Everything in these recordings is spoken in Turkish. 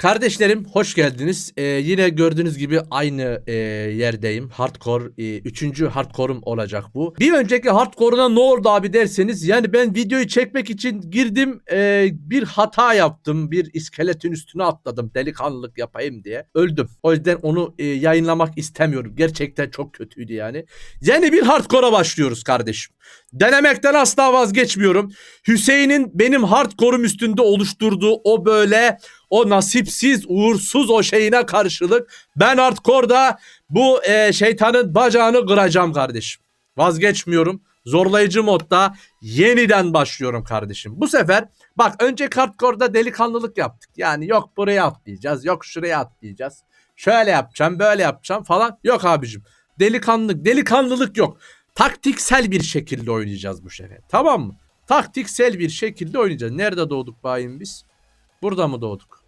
Kardeşlerim hoş geldiniz. Ee, yine gördüğünüz gibi aynı e, yerdeyim. Hardcore, e, üçüncü hardcore'um olacak bu. Bir önceki hardcore'una ne oldu abi derseniz yani ben videoyu çekmek için girdim e, bir hata yaptım. Bir iskeletin üstüne atladım delikanlılık yapayım diye. Öldüm. O yüzden onu e, yayınlamak istemiyorum. Gerçekten çok kötüydü yani. Yeni bir hardcore'a başlıyoruz kardeşim. Denemekten asla vazgeçmiyorum. Hüseyin'in benim hardcore'um üstünde oluşturduğu o böyle o nasipsiz, uğursuz o şeyine karşılık ben hardcore'da bu e, şeytanın bacağını kıracağım kardeşim. Vazgeçmiyorum. Zorlayıcı modda yeniden başlıyorum kardeşim. Bu sefer bak önce hardcore'da delikanlılık yaptık. Yani yok buraya atlayacağız, yok şuraya atlayacağız. Şöyle yapacağım, böyle yapacağım falan. Yok abicim. Delikanlılık, delikanlılık yok. Taktiksel bir şekilde oynayacağız bu sefer. Tamam mı? Taktiksel bir şekilde oynayacağız. Nerede doğduk bayım biz? Burada mı doğduk?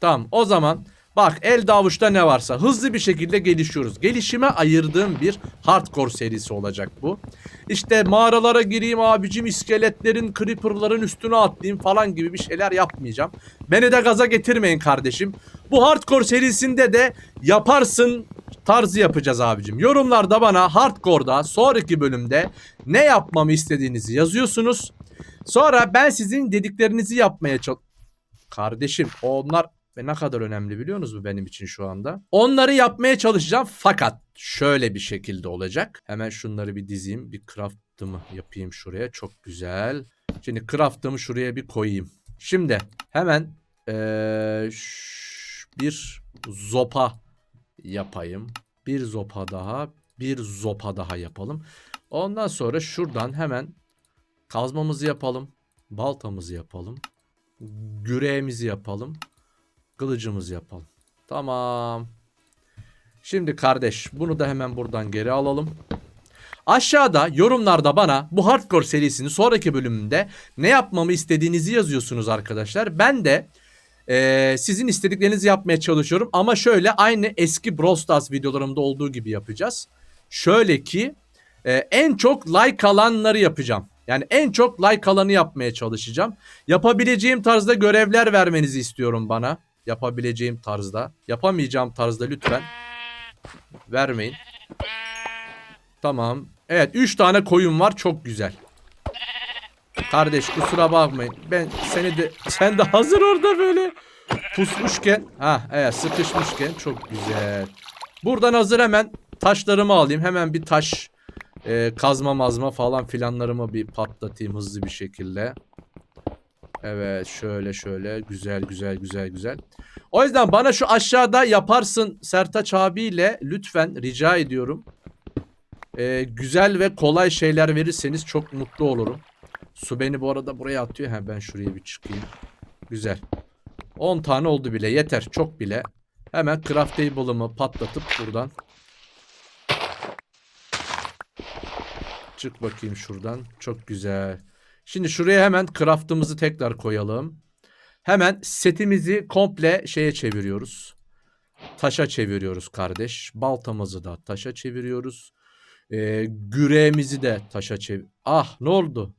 Tamam o zaman bak elde avuçta ne varsa hızlı bir şekilde gelişiyoruz. Gelişime ayırdığım bir hardcore serisi olacak bu. İşte mağaralara gireyim abicim iskeletlerin creeperların üstüne atlayayım falan gibi bir şeyler yapmayacağım. Beni de gaza getirmeyin kardeşim. Bu hardcore serisinde de yaparsın tarzı yapacağız abicim. Yorumlarda bana hardcore'da sonraki bölümde ne yapmamı istediğinizi yazıyorsunuz. Sonra ben sizin dediklerinizi yapmaya çalış... Kardeşim onlar ve ne kadar önemli biliyor musunuz benim için şu anda? Onları yapmaya çalışacağım fakat şöyle bir şekilde olacak. Hemen şunları bir dizeyim. Bir craft'ımı yapayım şuraya. Çok güzel. Şimdi craft'ımı şuraya bir koyayım. Şimdi hemen eee, ş- bir zopa yapayım. Bir zopa daha. Bir zopa daha yapalım. Ondan sonra şuradan hemen kazmamızı yapalım. Baltamızı yapalım. Güreğimizi yapalım. Kılıcımızı yapalım. Tamam. Şimdi kardeş bunu da hemen buradan geri alalım. Aşağıda yorumlarda bana bu hardcore serisinin sonraki bölümünde ne yapmamı istediğinizi yazıyorsunuz arkadaşlar. Ben de eee, sizin istediklerinizi yapmaya çalışıyorum. Ama şöyle aynı eski Brawl Stars videolarımda olduğu gibi yapacağız. Şöyle ki eee, en çok like alanları yapacağım. Yani en çok like alanı yapmaya çalışacağım. Yapabileceğim tarzda görevler vermenizi istiyorum bana. Yapabileceğim tarzda. Yapamayacağım tarzda lütfen vermeyin. Tamam. Evet 3 tane koyun var çok güzel. Kardeş kusura bakmayın. Ben seni de sen de hazır orada böyle pusmuşken ha evet sıkışmışken çok güzel. Buradan hazır hemen taşlarımı alayım. Hemen bir taş e, kazma mazma falan filanlarımı bir patlatayım hızlı bir şekilde. Evet şöyle şöyle güzel güzel güzel güzel. O yüzden bana şu aşağıda yaparsın Sertaç abiyle lütfen rica ediyorum. Ee, güzel ve kolay şeyler verirseniz çok mutlu olurum. Su beni bu arada buraya atıyor. Ha ben şuraya bir çıkayım. Güzel. 10 tane oldu bile yeter çok bile. Hemen craft table'ımı patlatıp buradan. Çık bakayım şuradan. Çok güzel. Şimdi şuraya hemen craft'ımızı tekrar koyalım. Hemen setimizi komple şeye çeviriyoruz. Taşa çeviriyoruz kardeş. Baltamızı da taşa çeviriyoruz. Ee, güreğimizi de taşa çevir... Ah ne oldu?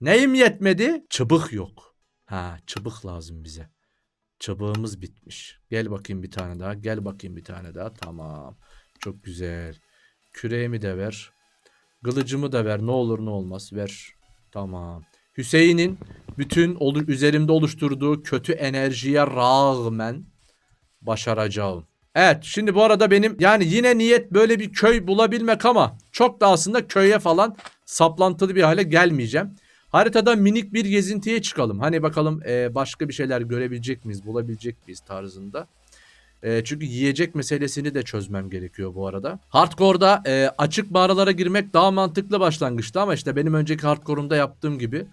Neyim yetmedi? Çıbık yok. Ha çıbık lazım bize. Çıbığımız bitmiş. Gel bakayım bir tane daha. Gel bakayım bir tane daha. Tamam. Çok güzel. Küreğimi de ver. Kılıcımı da ver. Ne olur ne olmaz. Ver. Tamam. Hüseyin'in bütün olu- üzerimde oluşturduğu kötü enerjiye rağmen başaracağım. Evet şimdi bu arada benim yani yine niyet böyle bir köy bulabilmek ama çok da aslında köye falan saplantılı bir hale gelmeyeceğim. Haritada minik bir gezintiye çıkalım. Hani bakalım e, başka bir şeyler görebilecek miyiz, bulabilecek miyiz tarzında. E, çünkü yiyecek meselesini de çözmem gerekiyor bu arada. Hardcore'da e, açık mağaralara girmek daha mantıklı başlangıçta ama işte benim önceki hardcore'umda yaptığım gibi.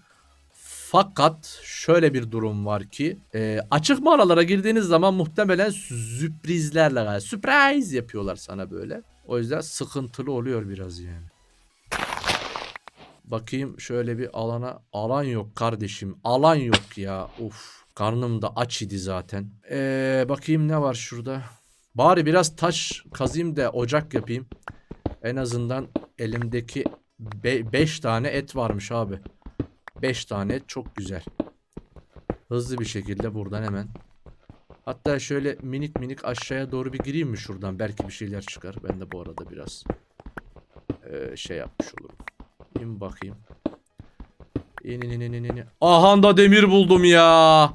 Fakat şöyle bir durum var ki e, açık mağaralara girdiğiniz zaman muhtemelen sürprizlerle yani surprise yapıyorlar sana böyle. O yüzden sıkıntılı oluyor biraz yani. Bakayım şöyle bir alana. Alan yok kardeşim. Alan yok ya. Uf. Karnım da aç idi zaten. Ee, bakayım ne var şurada. Bari biraz taş kazayım da ocak yapayım. En azından elimdeki 5 tane et varmış abi. 5 tane et çok güzel. Hızlı bir şekilde buradan hemen Hatta şöyle minik minik aşağıya doğru bir gireyim mi şuradan? Belki bir şeyler çıkar. Ben de bu arada biraz eee, şey yapmış olurum. İn bakayım. İn in in in in in. Aha da demir buldum ya.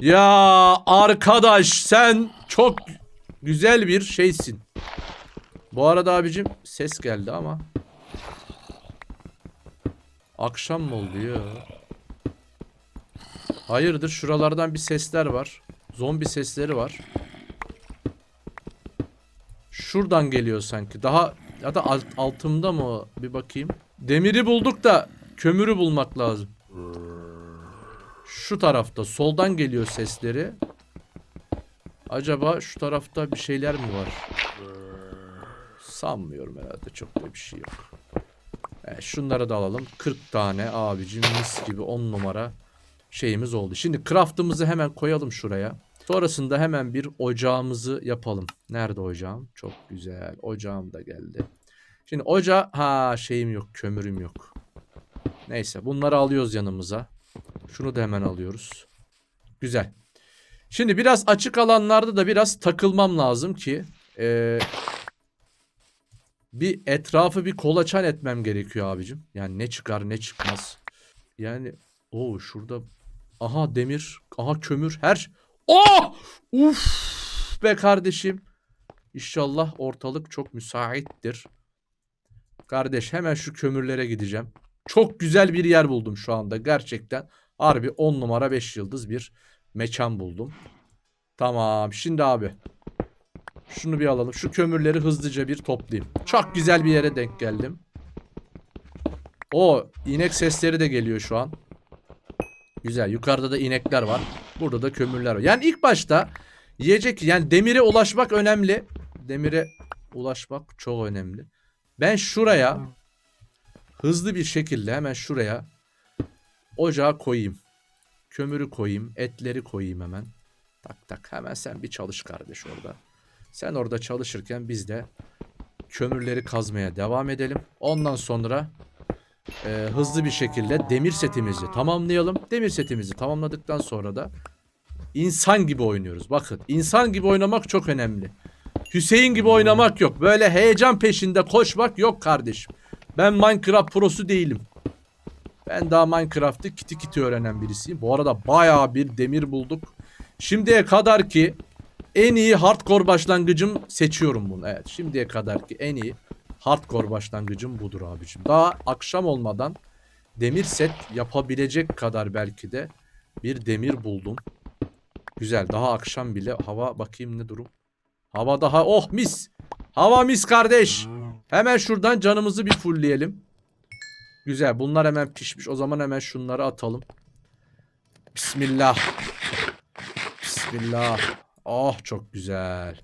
Ya arkadaş sen çok güzel bir şeysin. Bu arada abicim ses geldi ama. Akşam mı oldu ya? Hayırdır şuralardan bir sesler var. Zombi sesleri var. Şuradan geliyor sanki. Daha ya da alt, altımda mı? Bir bakayım. Demiri bulduk da kömürü bulmak lazım. Şu tarafta soldan geliyor sesleri. Acaba şu tarafta bir şeyler mi var? Sanmıyorum herhalde çok da bir şey yok. Evet, şunları da alalım. 40 tane abicim mis gibi 10 numara şeyimiz oldu. Şimdi craftımızı hemen koyalım şuraya. Sonrasında hemen bir ocağımızı yapalım. Nerede ocağım? Çok güzel. Ocağım da geldi. Şimdi ocağa ha şeyim yok, kömürüm yok. Neyse bunları alıyoruz yanımıza. Şunu da hemen alıyoruz. Güzel. Şimdi biraz açık alanlarda da biraz takılmam lazım ki eee, bir etrafı bir kolaçan etmem gerekiyor abicim. Yani ne çıkar ne çıkmaz. Yani o şurada aha demir, aha kömür, her Oh! Uf be kardeşim. İnşallah ortalık çok müsaittir. Kardeş hemen şu kömürlere gideceğim. Çok güzel bir yer buldum şu anda gerçekten. Harbi 10 numara 5 yıldız bir mekan buldum. Tamam şimdi abi. Şunu bir alalım. Şu kömürleri hızlıca bir toplayayım. Çok güzel bir yere denk geldim. O inek sesleri de geliyor şu an. Güzel. Yukarıda da inekler var. Burada da kömürler var. Yani ilk başta yiyecek yani demire ulaşmak önemli. Demire ulaşmak çok önemli. Ben şuraya hızlı bir şekilde hemen şuraya ocağı koyayım. Kömürü koyayım. Etleri koyayım hemen. Tak tak hemen sen bir çalış kardeş orada. Sen orada çalışırken biz de kömürleri kazmaya devam edelim. Ondan sonra e, hızlı bir şekilde demir setimizi tamamlayalım. Demir setimizi tamamladıktan sonra da insan gibi oynuyoruz. Bakın insan gibi oynamak çok önemli. Hüseyin gibi oynamak yok. Böyle heyecan peşinde koşmak yok kardeşim. Ben Minecraft prosu değilim. Ben daha Minecraft'ı kiti kiti öğrenen birisiyim. Bu arada bayağı bir demir bulduk. Şimdiye kadar ki en iyi hardcore başlangıcım seçiyorum bunu. Evet şimdiye kadar ki en iyi hardcore başlangıcım budur abicim. Daha akşam olmadan demir set yapabilecek kadar belki de bir demir buldum. Güzel daha akşam bile hava bakayım ne durum. Hava daha oh mis. Hava mis kardeş. Hemen şuradan canımızı bir fullleyelim. Güzel bunlar hemen pişmiş. O zaman hemen şunları atalım. Bismillah. Bismillah. Oh çok güzel.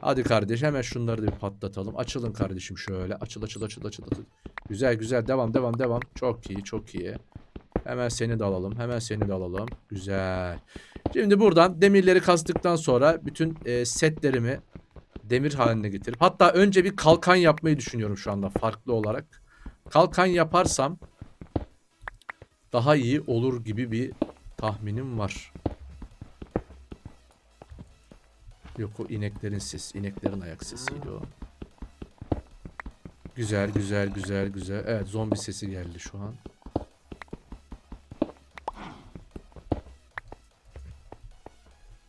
Hadi kardeş hemen şunları da bir patlatalım. Açılın kardeşim şöyle. Açıl açıl açıl açıl. açıl. Güzel güzel devam devam devam. Çok iyi çok iyi. Hemen seni de alalım. Hemen seni de alalım. Güzel. Şimdi buradan demirleri kazdıktan sonra bütün e, setlerimi demir haline getirip hatta önce bir kalkan yapmayı düşünüyorum şu anda farklı olarak. Kalkan yaparsam daha iyi olur gibi bir tahminim var. Yok o ineklerin sesi. ineklerin ayak sesiydi o. Güzel güzel güzel güzel. Evet zombi sesi geldi şu an.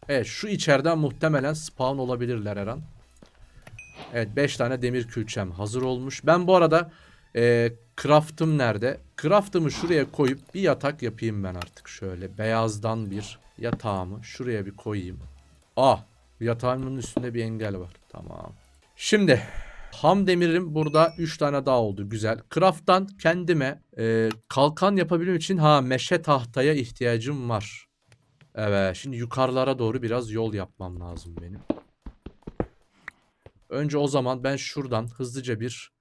Evet şu içeriden muhtemelen spawn olabilirler her an. Evet 5 tane demir külçem hazır olmuş. Ben bu arada e, craft'ım nerede? Craft'ımı şuraya koyup bir yatak yapayım ben artık şöyle. Beyazdan bir yatağımı şuraya bir koyayım. Ah yatağımın üstünde bir engel var. Tamam. Şimdi ham demirim burada 3 tane daha oldu. Güzel. Craft'tan kendime e, kalkan yapabilmem için ha meşe tahtaya ihtiyacım var. Evet şimdi yukarılara doğru biraz yol yapmam lazım benim. Önce o zaman ben şuradan hızlıca bir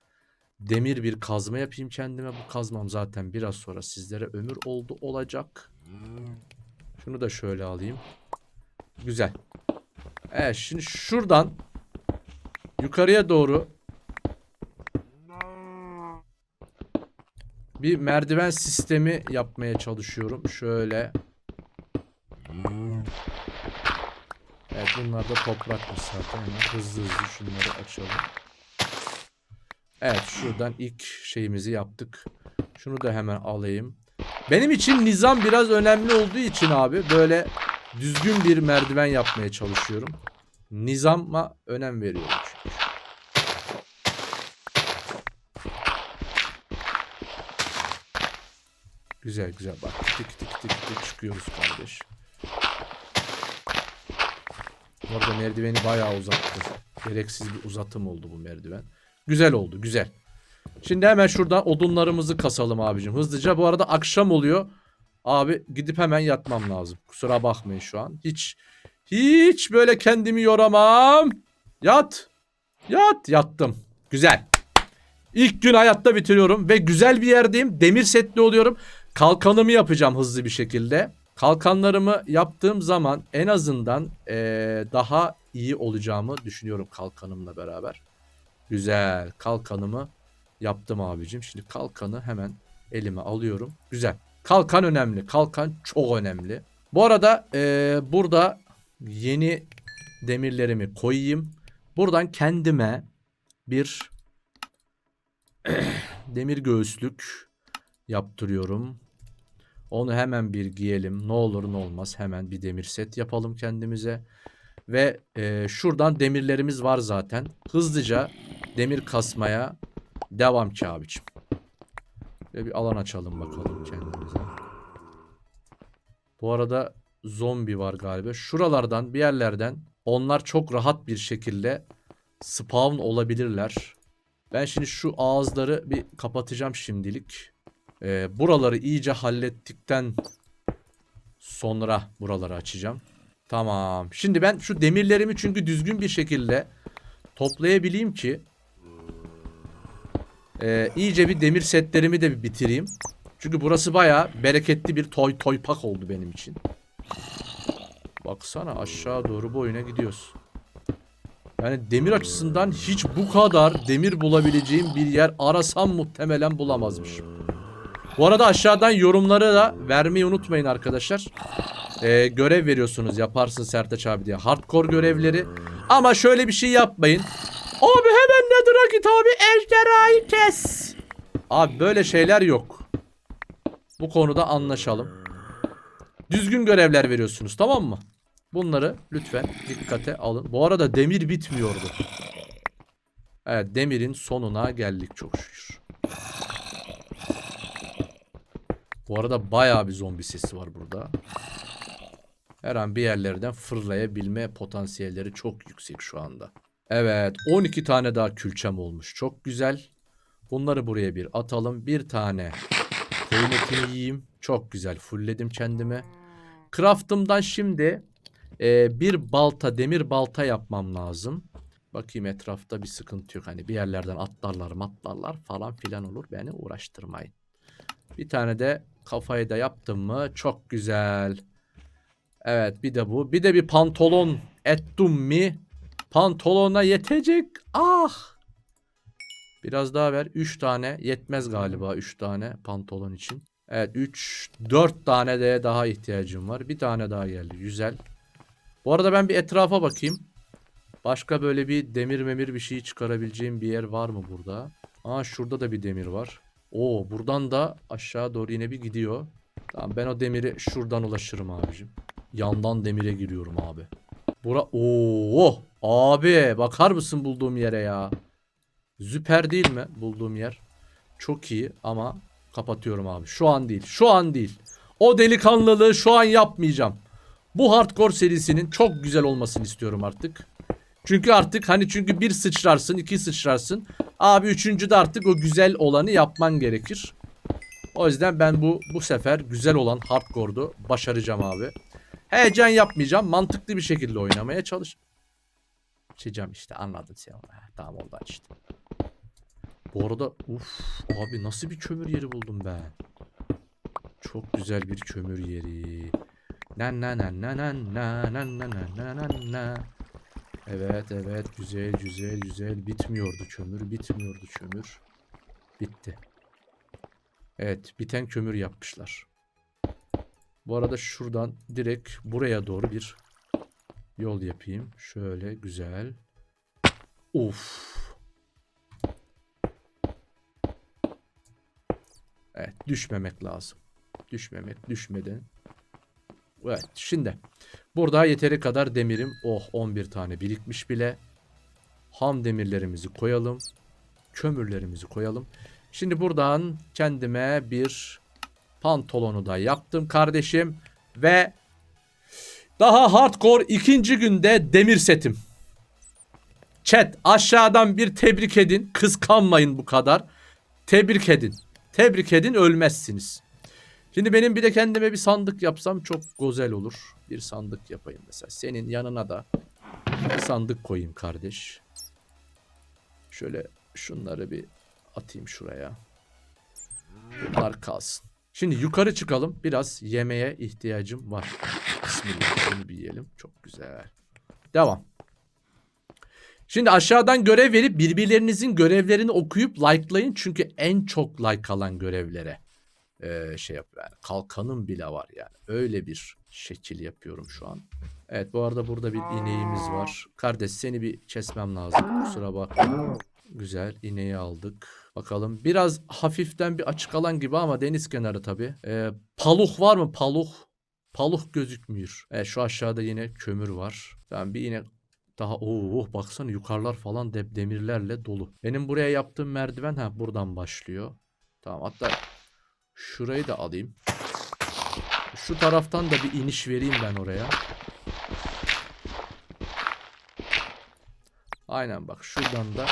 demir bir kazma yapayım kendime. Bu kazmam zaten biraz sonra sizlere ömür oldu olacak. Şunu da şöyle alayım. Güzel. Evet şimdi şuradan yukarıya doğru bir merdiven sistemi yapmaya çalışıyorum. Şöyle. Bunlar da toprakmış zaten. Hemen hızlı hızlı şunları açalım. Evet şuradan ilk şeyimizi yaptık. Şunu da hemen alayım. Benim için nizam biraz önemli olduğu için abi böyle düzgün bir merdiven yapmaya çalışıyorum. Nizama önem veriyorum çünkü. Güzel güzel bak tık tık tık tık çıkıyoruz kardeş. Bu arada merdiveni bayağı uzattı. Gereksiz bir uzatım oldu bu merdiven. Güzel oldu güzel. Şimdi hemen şuradan odunlarımızı kasalım abicim hızlıca. Bu arada akşam oluyor. Abi gidip hemen yatmam lazım. Kusura bakmayın şu an. Hiç hiç böyle kendimi yoramam. Yat. Yat. Yattım. Güzel. İlk gün hayatta bitiriyorum ve güzel bir yerdeyim. Demir setli oluyorum. Kalkanımı yapacağım hızlı bir şekilde. Kalkanlarımı yaptığım zaman en azından eee, daha iyi olacağımı düşünüyorum kalkanımla beraber. Güzel. Kalkanımı yaptım abicim. Şimdi kalkanı hemen elime alıyorum. Güzel. Kalkan önemli. Kalkan çok önemli. Bu arada eee, burada yeni demirlerimi koyayım. Buradan kendime bir demir göğüslük yaptırıyorum. Onu hemen bir giyelim. Ne olur ne olmaz hemen bir demir set yapalım kendimize. Ve e, şuradan demirlerimiz var zaten. Hızlıca demir kasmaya devam ki abicim. Ve bir alan açalım bakalım kendimize. Bu arada zombi var galiba. Şuralardan bir yerlerden onlar çok rahat bir şekilde spawn olabilirler. Ben şimdi şu ağızları bir kapatacağım şimdilik. Ee, buraları iyice hallettikten sonra buraları açacağım. Tamam. Şimdi ben şu demirlerimi çünkü düzgün bir şekilde toplayabileyim ki ee, iyice bir demir setlerimi de bir bitireyim. Çünkü burası baya bereketli bir toy toypak oldu benim için. Baksana aşağı doğru boyuna gidiyoruz. Yani demir açısından hiç bu kadar demir bulabileceğim bir yer arasam muhtemelen bulamazmışım. Bu arada aşağıdan yorumları da vermeyi unutmayın arkadaşlar. Ee, görev veriyorsunuz yaparsın Sertaç abi diye. Hardcore görevleri. Ama şöyle bir şey yapmayın. Abi hemen Nether'a git abi ejderhayı kes. Abi böyle şeyler yok. Bu konuda anlaşalım. Düzgün görevler veriyorsunuz tamam mı? Bunları lütfen dikkate alın. Bu arada demir bitmiyordu. Evet demirin sonuna geldik çok şükür. Bu arada bayağı bir zombi sesi var burada. Her an bir yerlerden fırlayabilme potansiyelleri çok yüksek şu anda. Evet 12 tane daha külçem olmuş. Çok güzel. Bunları buraya bir atalım. Bir tane koyun etini yiyeyim. Çok güzel fullledim kendime. Craft'ımdan şimdi e, bir balta demir balta yapmam lazım. Bakayım etrafta bir sıkıntı yok. Hani bir yerlerden atlarlar matlarlar falan filan olur. Beni uğraştırmayın. Bir tane de kafayı da yaptım mı çok güzel. Evet bir de bu. Bir de bir pantolon ettim mi pantolona yetecek. Ah. Biraz daha ver. 3 tane yetmez galiba 3 tane pantolon için. Evet 3 4 tane de daha ihtiyacım var. Bir tane daha geldi. Güzel. Bu arada ben bir etrafa bakayım. Başka böyle bir demir memir bir şey çıkarabileceğim bir yer var mı burada? Aa şurada da bir demir var. Oo buradan da aşağı doğru yine bir gidiyor. Tamam ben o demiri şuradan ulaşırım abicim. Yandan demire giriyorum abi. Bura Oo abi bakar mısın bulduğum yere ya? Süper değil mi bulduğum yer? Çok iyi ama kapatıyorum abi. Şu an değil. Şu an değil. O delikanlılığı şu an yapmayacağım. Bu hardcore serisinin çok güzel olmasını istiyorum artık. Çünkü artık hani çünkü bir sıçrarsın, iki sıçrarsın. Abi üçüncü de artık o güzel olanı yapman gerekir. O yüzden ben bu bu sefer güzel olan hardcore'du başaracağım abi. Heyecan yapmayacağım. Mantıklı bir şekilde oynamaya çalış. Çizeceğim işte anladın sen onu. Tamam oldu işte. Bu arada uf abi nasıl bir kömür yeri buldum ben. Çok güzel bir kömür yeri. Na na na na na na na na na na na. Evet evet güzel güzel güzel bitmiyordu kömür bitmiyordu kömür. Bitti. Evet biten kömür yapmışlar. Bu arada şuradan direkt buraya doğru bir Yol yapayım. Şöyle güzel. Of. Evet düşmemek lazım. Düşmemek düşmeden. Evet şimdi. Burada yeteri kadar demirim. Oh 11 tane birikmiş bile. Ham demirlerimizi koyalım. Kömürlerimizi koyalım. Şimdi buradan kendime bir pantolonu da yaptım kardeşim. Ve daha hardcore ikinci günde demir setim. Chat aşağıdan bir tebrik edin. Kıskanmayın bu kadar. Tebrik edin. Tebrik edin ölmezsiniz. Şimdi benim bir de kendime bir sandık yapsam çok güzel olur. Bir sandık yapayım mesela. Senin yanına da bir sandık koyayım kardeş. Şöyle şunları bir atayım şuraya. Bunlar kalsın. Şimdi yukarı çıkalım. Biraz yemeğe ihtiyacım var. Bismillah. Bunu bir yiyelim. Çok güzel. Devam. Şimdi aşağıdan görev verip birbirlerinizin görevlerini okuyup likelayın. Çünkü en çok like alan görevlere eee, şey yap yani kalkanım bile var yani. Öyle bir şekil yapıyorum şu an. Evet bu arada burada bir ineğimiz var. Kardeş seni bir kesmem lazım. Kusura bakma. Güzel ineği aldık. Bakalım biraz hafiften bir açık alan gibi ama deniz kenarı tabi. paluk var mı paluk? Paluk gözükmüyor. Evet şu aşağıda yine kömür var. Ben bir inek daha oh baksana yukarılar falan de, demirlerle dolu. Benim buraya yaptığım merdiven ha buradan başlıyor. Tamam hatta şurayı da alayım. Şu taraftan da bir iniş vereyim ben oraya. Aynen bak şuradan da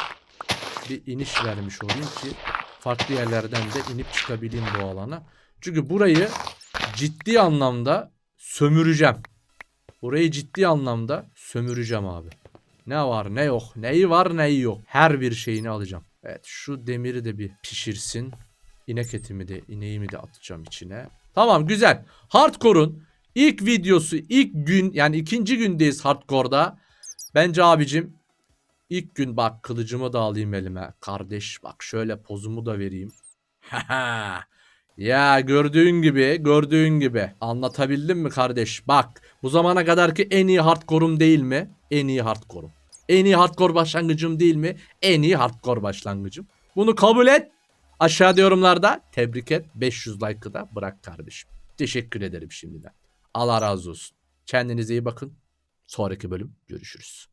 bir iniş vermiş olayım ki farklı yerlerden de inip çıkabileyim bu alana. Çünkü burayı ciddi anlamda sömüreceğim. Burayı ciddi anlamda sömüreceğim abi. Ne var ne yok. Neyi var neyi yok. Her bir şeyini alacağım. Evet şu demiri de bir pişirsin. İnek etimi de ineğimi de atacağım içine. Tamam güzel. Hardcore'un ilk videosu ilk gün yani ikinci gündeyiz Hardcore'da. Bence abicim ilk gün bak kılıcımı da alayım elime. Kardeş bak şöyle pozumu da vereyim. ya gördüğün gibi gördüğün gibi anlatabildim mi kardeş? Bak bu zamana kadarki en iyi hardcore'um değil mi? En iyi hardcore'um. En iyi hardcore başlangıcım değil mi? En iyi hardcore başlangıcım. Bunu kabul et. Aşağıda yorumlarda tebrik et. 500 like'ı da bırak kardeşim. Teşekkür ederim şimdiden. Allah razı olsun. Kendinize iyi bakın. Sonraki bölüm görüşürüz.